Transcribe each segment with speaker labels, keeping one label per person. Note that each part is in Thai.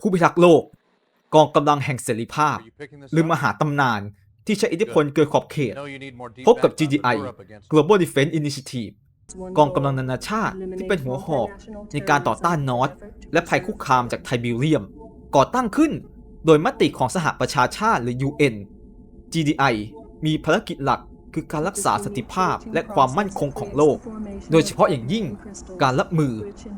Speaker 1: ผู้พิทักษ์โลก กองกำลังแห่งเสรีภาพ หรือมหาตำนานที่ใช้อิทธิพลเกินขอบเขต พบกับ GDI Global Defense Initiative กองกำลังนานาชาติที่เป็นหัวหอกในการต่อต้านนอตและภัยคุกคามจากไทบิเรียม ก่อตั้งขึ้นโดยมติของสหประชาชาติหรือ UN GDI มีภารกิจหลัก คือการรักษาสนติภาพและความมั่นคงของโลก โดยเฉพาะอย่างยิ่งการรับมือ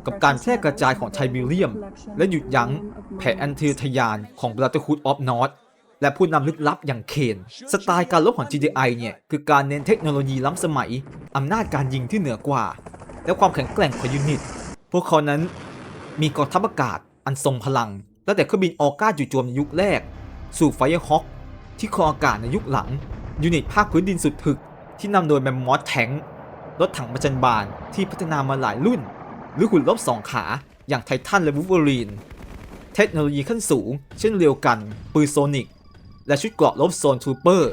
Speaker 1: กับการแพร่กระจายของไทบิเรียม และหยุดยั้งแผนอันเทอทยานของ Brotherhood of North และผู้นำลึกลับอย่างเคน สไตล์การลบของ GDI เนี่ยคือการเน้นเทคโนโลยีล้ำสมัย อำนาจการยิงที่เหนือกว่า และความแข็งแกร่งของยูนิต พวกเขานั้นมีกองทัพอากาศอันทรงพลัง ตั้งแต่เครื่องบินออก้าจู่โจมในยุคแรก สู่ไฟร์ฮอคที่คองอากาศในยุคหลัง ยูนิตภาคพื้นดินสุดถึก ที่นำโดยแมมมอสแทงรถถังประจันบานที่พัฒนามาหลายรุ่น หรือหุ่นลบสองขาอย่างไททันและวูฟเวอรีน เทคโนโลยีขั้นสูง เช่นเรียวกัน ปืนโซนิก และชุดเกราะลบโซนทูเปอร์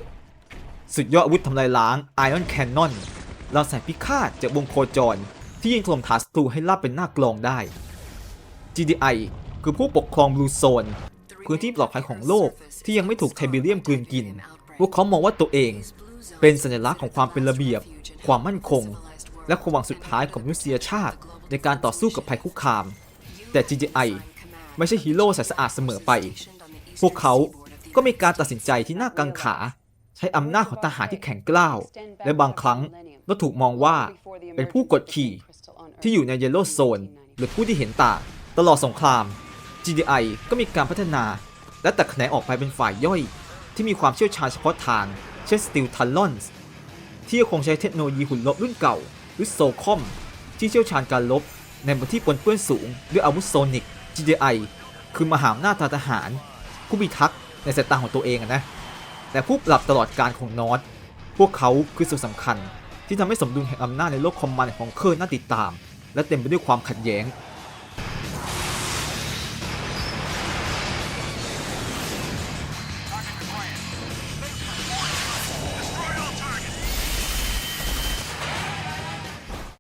Speaker 1: สุดยอดอาวุธทำลายล้างไอออนแคนนอนเราแสงพิฆาตจากวงโคจร ที่ยิงถล่มฐานศัตรูให้ลาบเป็นหน้ากลองได้ GDI คือผู้ปกครองบลูโซน พื้นที่ปลอดภัยของโลกที่ยังไม่ถูกไทเบเรียมกลืนกิน พวกเขามองว่าตัวเอง เป็นสัญลักษณ์ของความเป็นระเบียบ ความมั่นคง และความหวังสุดท้ายของมนุษยชาติ ในการต่อสู้กับภัยคุกคาม แต่ GDI ไม่ใช่ฮีโร่ใสสะอาดเสมอไป พวกเขาก็มีการตัดสินใจที่น่ากังขา ใช้อำนาจของทหารที่แข็งกร้าว และบางครั้งก็ถูกมองว่าเป็นผู้กดขี่ที่อยู่ในเยลโล่โซนหรือผู้ที่เห็นต่างตลอดสงคราม GDI ก็มีการพัฒนา และแตกแขนงออกไปเป็นฝ่ายย่อย ที่มีความเชี่ยวชาญเฉพาะทาง เช่น Steel Talons ที่คงใช้เทคโนโลยีหุ่นลบรุ่นเก่า หรือโซคอม ที่เชี่ยวชาญการลบ ในบนที่ปนเปื้อนสูง ด้วยอาวุธโซนิก GDI คือมหาอำนาจทหาร ผู้พิทักษ์ในสายตาของตัวเองนะ แต่ผู้ปรับตลอดการของนอตพวกเขาคือส่วนสำคัญ ที่ทำให้สมดุลแห่งอำนาจในโลกคอมมานด์ของเคอร์น่าติดตาม และเต็มไปด้วยความขัดแย้ง